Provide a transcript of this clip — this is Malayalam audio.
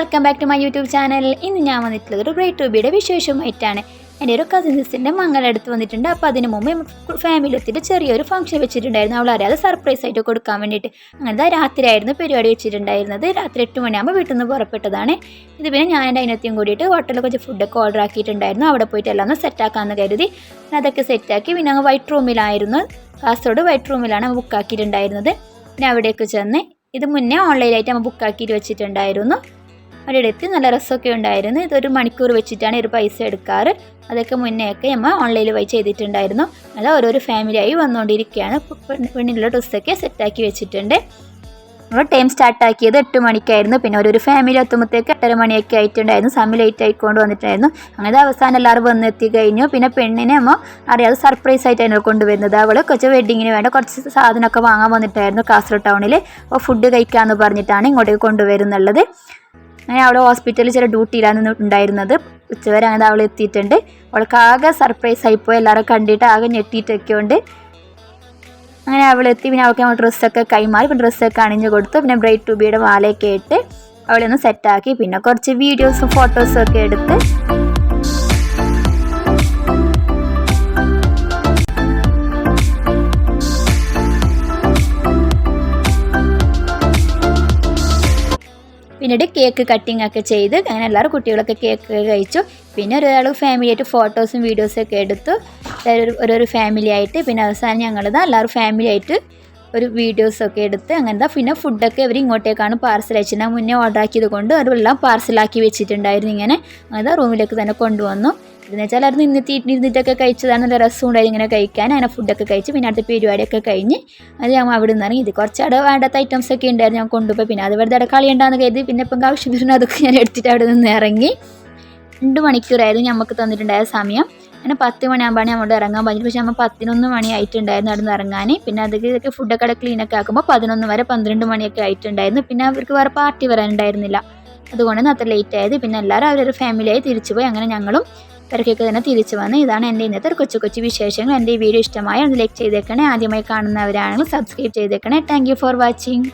Welcome back to my YouTube channel ഇന്ന് ഞാൻ വന്നിട്ടുള്ളത് ഒരു ഗ്രേറ്റ് ടൂബിയുടെ വിശേഷമായിട്ടാണ് എന്റെ ഒരു കസിൻ സിസ്റ്ററിന്റെ മംഗളടുത്ത് വന്നിട്ടുണ്ട്. അപ്പോൾ അതിന് മുമ്പ് ഫാമിലി എത്തിയിട്ട് ചെറിയൊരു ഫംഗ്ഷൻ വെച്ചിട്ടുണ്ടായിരുന്നു. അവൾ അറിയാതെ സർപ്രൈസ് ആയിട്ട് കൊടുക്കാൻ വേണ്ടിയിട്ട്. അങ്ങനത്തെ രാത്രിയായിരുന്നു പരിപാടി വെച്ചിട്ടുണ്ടായിരുന്നത്. രാത്രി എട്ട് മണിയാകുമ്പോൾ വീട്ടിൽ നിന്ന് പുറപ്പെട്ടതാണ്. ഇത് പിന്നെ ഞാൻ എന്റെ അതിനത്തെയും കൂടിയിട്ട് ഹോട്ടലിൽ കുറച്ച് ഫുഡൊക്കെ ഓർഡർ ആക്കിയിട്ടുണ്ടായിരുന്നു. അവിടെ പോയിട്ട് എല്ലാം ഒന്ന് സെറ്റാക്കാമെന്ന് കരുതി. അതൊക്കെ സെറ്റാക്കി പിന്നെ അങ്ങ് വൈറ്റ് റൂമിലായിരുന്നു കാസർഗോഡ് വൈറ്റ് റൂമിലാണ് ബുക്ക് ആക്കിയിട്ടുണ്ടായിരുന്നത്. പിന്നെ അവിടേക്ക് ചെന്ന് ഇത് മുന്നേ ഓൺലൈനായിട്ട് നമ്മൾ ബുക്ക് ആക്കിയിട്ട് വെച്ചിട്ടുണ്ടായിരുന്നു. അവിടെ എത്തി നല്ല രസമൊക്കെ ഉണ്ടായിരുന്നു. ഇതൊരു മണിക്കൂർ വെച്ചിട്ടാണ് ഒരു പൈസ എടുക്കാറ്. അതൊക്കെ മുന്നേ ഒക്കെ നമ്മൾ ഓൺലൈനിൽ വൈ ചെയ്തിട്ടുണ്ടായിരുന്നു. നല്ല ഓരോരോ ഫാമിലിയായി വന്നുകൊണ്ടിരിക്കുകയാണ്. പെണ്ണിനുള്ള ഡ്രസ്സൊക്കെ സെറ്റാക്കി വെച്ചിട്ടുണ്ട്. നമ്മൾ ടൈം സ്റ്റാർട്ടാക്കിയത് എട്ട് മണിക്കായിരുന്നു. പിന്നെ ഒരു ഫാമിലി എത്തുമ്പോഴത്തേക്ക് എട്ടര മണിയൊക്കെ ആയിട്ടുണ്ടായിരുന്നു. സമയം ലേറ്റ് ആയിക്കൊണ്ട് വന്നിട്ടായിരുന്നു. അങ്ങനെ അവസാനം എല്ലാവരും വന്നെത്തി കഴിഞ്ഞു. പിന്നെ പെണ്ണിനെ അമ്മ അറിയാതെ സർപ്രൈസ് ആയിട്ടായിരുന്നു കൊണ്ടുവരുന്നത്. അവൾ കുറച്ച് വെഡിങ്ങിന് വേണ്ട കുറച്ച് സാധനമൊക്കെ വാങ്ങാൻ വന്നിട്ടായിരുന്നു കാസർഗോഡ് ടൗണിൽ അപ്പോൾ ഫുഡ് കഴിക്കാമെന്ന് പറഞ്ഞിട്ടാണ് ഇങ്ങോട്ടേക്ക് കൊണ്ടുവരുന്നുള്ളത്. അങ്ങനെ അവൾ ഹോസ്പിറ്റലിൽ ചില ഡ്യൂട്ടിയിലാണ് ഉണ്ടായിരുന്നത്. ഉച്ചവരെ അങ്ങനെ അവൾ എത്തിയിട്ടുണ്ട്. അവൾക്ക് ആകെ സർപ്രൈസ് ആയിപ്പോയി എല്ലാവരും കണ്ടിട്ട് ആകെ ഞെട്ടിയിട്ടൊക്കെ ഉണ്ട്. അങ്ങനെ അവൾ എത്തി. പിന്നെ അവൾക്ക് നമ്മൾ ഡ്രസ്സൊക്കെ കൈമാറി. പിന്നെ ഡ്രസ്സൊക്കെ അണിഞ്ഞു കൊടുത്തു. പിന്നെ ബ്രൈറ്റ് ടൂബിയുടെ മാലയൊക്കെ ഇട്ട് അവളെ ഒന്ന് സെറ്റാക്കി പിന്നെ കുറച്ച് വീഡിയോസും ഫോട്ടോസും ഒക്കെ എടുത്ത് പിന്നീട് കേക്ക് കട്ടിംഗ് ഒക്കെ ചെയ്ത് അങ്ങനെ എല്ലാവരും കുട്ടികളൊക്കെ കേക്ക് കഴിച്ചു. പിന്നെ ഒരാൾ ഫാമിലി ആയിട്ട് ഫോട്ടോസും വീഡിയോസും ഒക്കെ എടുത്തു. ഓരോരോ ഫാമിലി ആയിട്ട്. പിന്നെ അവസാനം ഞങ്ങളിതാ എല്ലാവരും ഫാമിലി ആയിട്ട് ഒരു വീഡിയോസൊക്കെ എടുത്ത് അങ്ങനത്തെ പിന്നെ ഫുഡൊക്കെ ഇവർ ഇങ്ങോട്ടേക്കാണ് പാർസൽ അയച്ചത്. മുന്നേ ഓർഡർ ആക്കിയത് കൊണ്ട് അവരെല്ലാം പാർസലാക്കി വെച്ചിട്ടുണ്ടായിരുന്നു ഇങ്ങനെ. അങ്ങനത്തെ റൂമിലേക്ക് തന്നെ കൊണ്ടുവന്നു. ഇതെന്ന് വെച്ചാൽ അത് നിന്നിട്ട് ഇരുന്നിട്ടൊക്കെ കഴിച്ചതാണ് നല്ല രസം ഉണ്ടായി ഇങ്ങനെ കഴിക്കാൻ. അങ്ങനെ ഫുഡൊക്കെ കഴിച്ച് പിന്നെ അടുത്ത പരിപാടിയൊക്കെ കഴിഞ്ഞ് അത് ഞാൻ അവിടെ നിന്ന് ഇറങ്ങി. ഇത് കുറച്ചവിടെ വേണ്ടാത്ത ഐറ്റംസ് ഒക്കെ ഉണ്ടായിരുന്നു ഞാൻ കൊണ്ടുപോയി. പിന്നെ അത് വെറുതെ കളി ഉണ്ടാകുന്ന കരുതി പിന്നെ ഇപ്പം ആവശ്യം വരുന്ന അതൊക്കെ ഞാൻ എടുത്തിട്ട് അവിടെ നിന്ന് ഇറങ്ങി. രണ്ട് മണിക്കൂറായിരുന്നു നമുക്ക് തന്നിട്ടുണ്ടായ സമയം. അങ്ങനെ പത്ത് മണിയാകുമ്പോഴാണ് നമ്മൾ ഇറങ്ങാൻ പറഞ്ഞത് പക്ഷേ നമ്മൾ പതിനൊന്ന് മണി ആയിട്ടുണ്ടായിരുന്നു അവിടെ നിന്ന് ഇറങ്ങാൻ. പിന്നെ അതൊക്കെ ഇതൊക്കെ ഫുഡൊക്കെ അവിടെ ക്ലീനൊക്കെ ആക്കുമ്പോൾ പതിനൊന്ന് വരെ പന്ത്രണ്ട് മണിയൊക്കെ ആയിട്ടുണ്ടായിരുന്നു. പിന്നെ അവർക്ക് വേറെ പാർട്ടി വരാനുണ്ടായിരുന്നില്ല. അതുകൊണ്ടാണ് അത്ര ലേറ്റ് ആയത്. പിന്നെ എല്ലാവരും അവരൊരു ഫാമിലിയായി തിരിച്ചു പോയി അങ്ങനെ ഞങ്ങളും തിരക്കൊക്കെ തന്നെ തിരിച്ചു വന്ന് ഇതാണ് എന്റെ ഇന്നത്തെ ഒരു കൊച്ചു കൊച്ചു വിശേഷങ്ങൾ. എന്റെ ഈ വീഡിയോ ഇഷ്ടമായ ഒന്ന് ലൈക്ക് ചെയ്തേക്കണേ. ആദ്യമായി കാണുന്നവരാണെങ്കിൽ സബ്സ്ക്രൈബ് ചെയ്തേക്കണേ. Thank for watching